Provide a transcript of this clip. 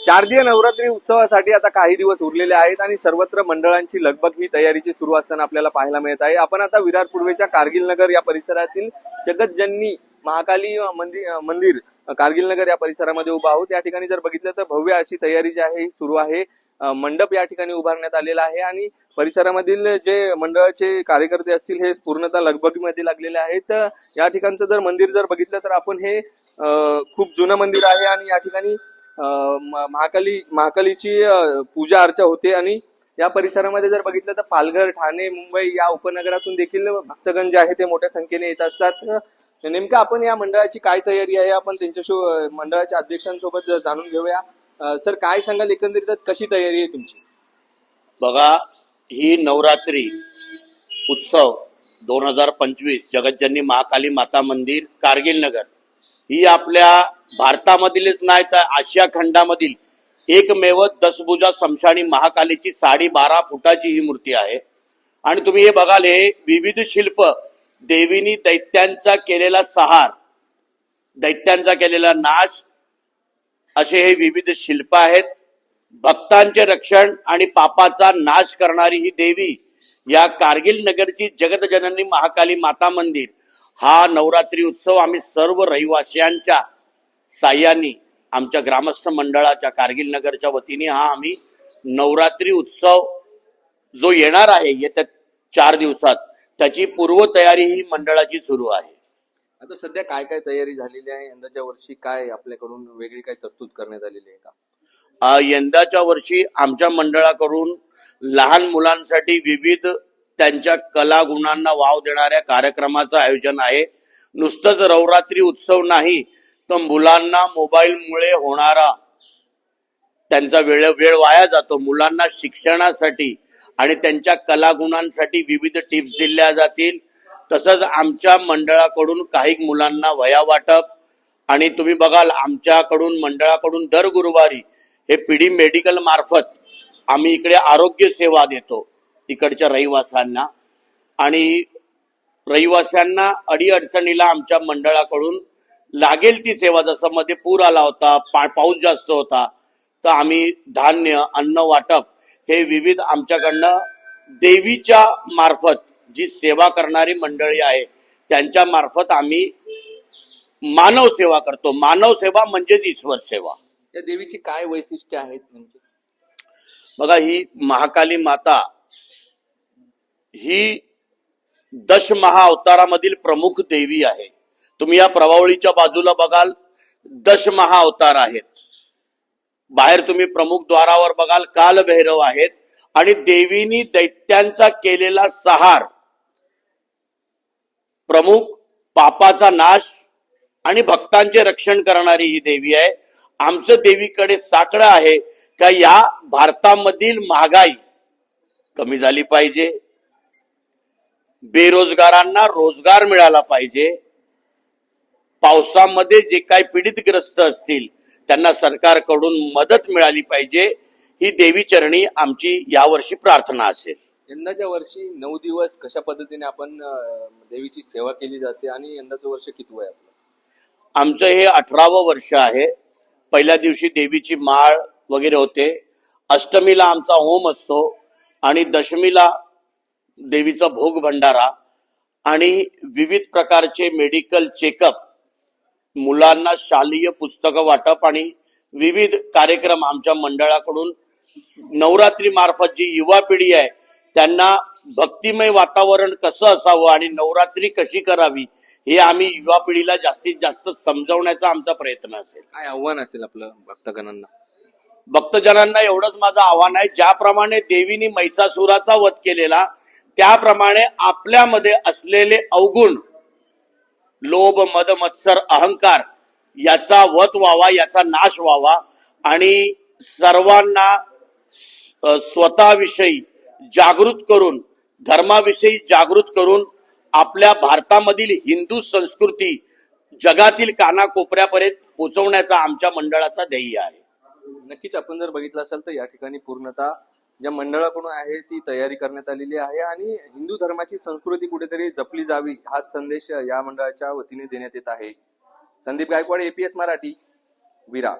शारदीय नवरात्री उत्सवासाठी आता काही दिवस उरलेले आहेत आणि सर्वत्र मंडळांची लगबग ही तयारीची सुरू असताना आपल्याला पाहायला मिळत आहे. आपण आता विरार पूर्वेच्या कारगिल नगर या परिसरातील जगतजननी महाकाली मंदिर मंदिर कारगिल नगर या परिसरामध्ये उभा आहोत. या ठिकाणी जर बघितलं तर भव्य अशी तयारी जी आहे ही सुरू आहे. मंडप या ठिकाणी उभारण्यात आलेला आहे आणि परिसरामधील जे मंडळाचे कार्यकर्ते असतील हे पूर्णतः लगबगीमध्ये लागलेले आहेत. या ठिकाणचं जर मंदिर जर बघितलं तर आपण हे खूप जुनं मंदिर आहे आणि या ठिकाणी महाकाली महाकालीची पूजा अर्चा होते आणि या परिसरामध्ये जर बघितलं तर पालघर ठाणे मुंबई या उपनगरातून देखील भक्तगण जे आहे ते मोठ्या संख्येने येत असतात. नेमकं आपण या मंडळाची काय तयारी आहे? आपण त्यांच्यासो मंडळाच्या अध्यक्षांसोबत जाणून घेऊया. सर काय सांगाल? एकंदरीत कशी तयारी आहे तुमची? बघा ही नवरात्री उत्सव दोन हजार पंचवीस जगतजननी महाकाली माता मंदिर कारगिल नगर. ही आपल्या भारतामधीलच नाही तर आशिया खंडामधील एकमेव दसभुजा समशानी महाकालीची साडी बारा फुटाची ही मूर्ती आहे. आणि तुम्ही हे बघाल हे विविध शिल्प देवीनी दैत्यांचा केलेला सहार दैत्यांचा केलेला नाश असे हे विविध शिल्प आहेत. भक्तांचे रक्षण आणि पापाचा नाश करणारी ही देवी या कारगिल नगरची जगतजननी महाकाली माता मंदिर. हा नवरात्री उत्सव आम्ही सर्व रहिवासियांच्या साह्यानी आमच्या ग्रामस्थ मंडळाच्या कारगिल नगरच्या वतीने हा आम्ही नवरात्री उत्सव जो येणार आहे येत्या चार दिवसात त्याची पूर्वतयारी ही मंडळाची सुरू आहे. आता सध्या काय काय तयारी झालेली आहे? यंदाच्या वर्षी काय आपल्याकडून वेगळी काय तरतूद करण्यात आलेली आहे का? यंदाच्या वर्षी आमच्या मंडळाकडून लहान मुलांसाठी विविध त्यांच्या कला गुणांना वाव देणाऱ्या कार्यक्रमाचं आयोजन आहे. नुसतंच नवरात्री उत्सव नाही तर मुलांना मोबाईलमुळे होणारा त्यांचा वेळ वेळ वाया जातो. मुलांना शिक्षणासाठी आणि त्यांच्या कलागुणांसाठी विविध टिप्स दिल्या जातील. तसंच आमच्या मंडळाकडून काही मुलांना वया वाटप आणि तुम्ही बघाल आमच्याकडून मंडळाकडून दर गुरुवारी हे पिढी मेडिकल मार्फत आम्ही इकडे आरोग्य सेवा देतो इकडच्या रहिवाशांना. आणि रहिवाशांना अडीअडचणीला आमच्या मंडळाकडून लागेल ती सेवा जसं मध्ये पूर आला होता पा पाऊस जास्त होता तर आम्ही धान्य अन्न वाटप हे विविध आमच्याकडनं देवीच्या मार्फत जी सेवा करणारी मंडळी आहे त्यांच्या मार्फत आम्ही मानव सेवा करतो. मानव सेवा म्हणजेच ईश्वर सेवा. या देवीची काय वैशिष्ट्य आहेत नेमकी बघा ही महाकाली माता ही दश महाअवतारामधील प्रमुख देवी आहे. तुम्ही या प्रभावळीच्या बाजूला बघाल दश महाअवतार आहेत. बाहेर तुम्ही प्रमुख द्वारावर बघाल कालभैरव आहेत. आणि देवीनी दैत्यांचा केलेला सहार प्रमुख पापाचा नाश आणि भक्तांचे रक्षण करणारी ही देवी आहे. आमचं देवीकडे साकडं आहे का या भारतामधील महागाई कमी झाली पाहिजे? बेरोजगारांना रोजगार मिळाला पाहिजे. पावसामध्ये जे काही पीडितग्रस्त असतील त्यांना सरकारकडून मदत मिळाली पाहिजे. ही देवी चरणी आमची यावर्षी प्रार्थना असेल. यंदाच्या वर्षी नऊ दिवस कशा पद्धतीने आपण देवीची सेवा केली जाते आणि यंदाचं वर्ष किती आहे आपलं? आमचं हे अठरावं वर्ष आहे. पहिल्या दिवशी देवीची माळ वगैरे होते. अष्टमीला आमचा होम असतो आणि दशमीला देवीचा भोग भंडारा आणि विविध प्रकारचे मेडिकल चेकअप मुलांना शालेय पुस्तकं वाटप आणि विविध कार्यक्रम आमच्या मंडळाकडून नवरात्री मार्फत जी युवा पिढी आहे त्यांना भक्तिमय वातावरण कसं असावं आणि नवरात्री कशी करावी हे आम्ही युवा पिढीला जास्तीत जास्त समजवण्याचा आमचा प्रयत्न असेल. काय आव्हान असेल आपलं भक्तगणांना? भक्तजनांना एवढंच माझं आव्हान आहे ज्याप्रमाणे देवीने महिषासुराचा वध केलेला त्याप्रमाणे आपल्यामध्ये असलेले अवगुण लोभ मद मत्सर अहंकार याचा वध व्हावा याचा नाश व्हावा आणि सर्वांना स्वतःविषयी जागृत करून धर्माविषयी जागृत करून आपल्या भारतामधील हिंदू संस्कृती जगातील कानाकोपऱ्यापर्यंत पोहोचवण्याचा आमच्या मंडळाचा ध्येय आहे. नक्कीच आपण जर बघितलं असेल तर या ठिकाणी पूर्णतः ज्या मंडळाकडून आहे ती तयारी करण्यात आलेली आहे आणि हिंदू धर्माची संस्कृती कुठेतरी जपली जावी हा संदेश या मंडळाच्या वतीने देण्यात येत आहे. संदीप गायकवाड एपीएस मराठी विरार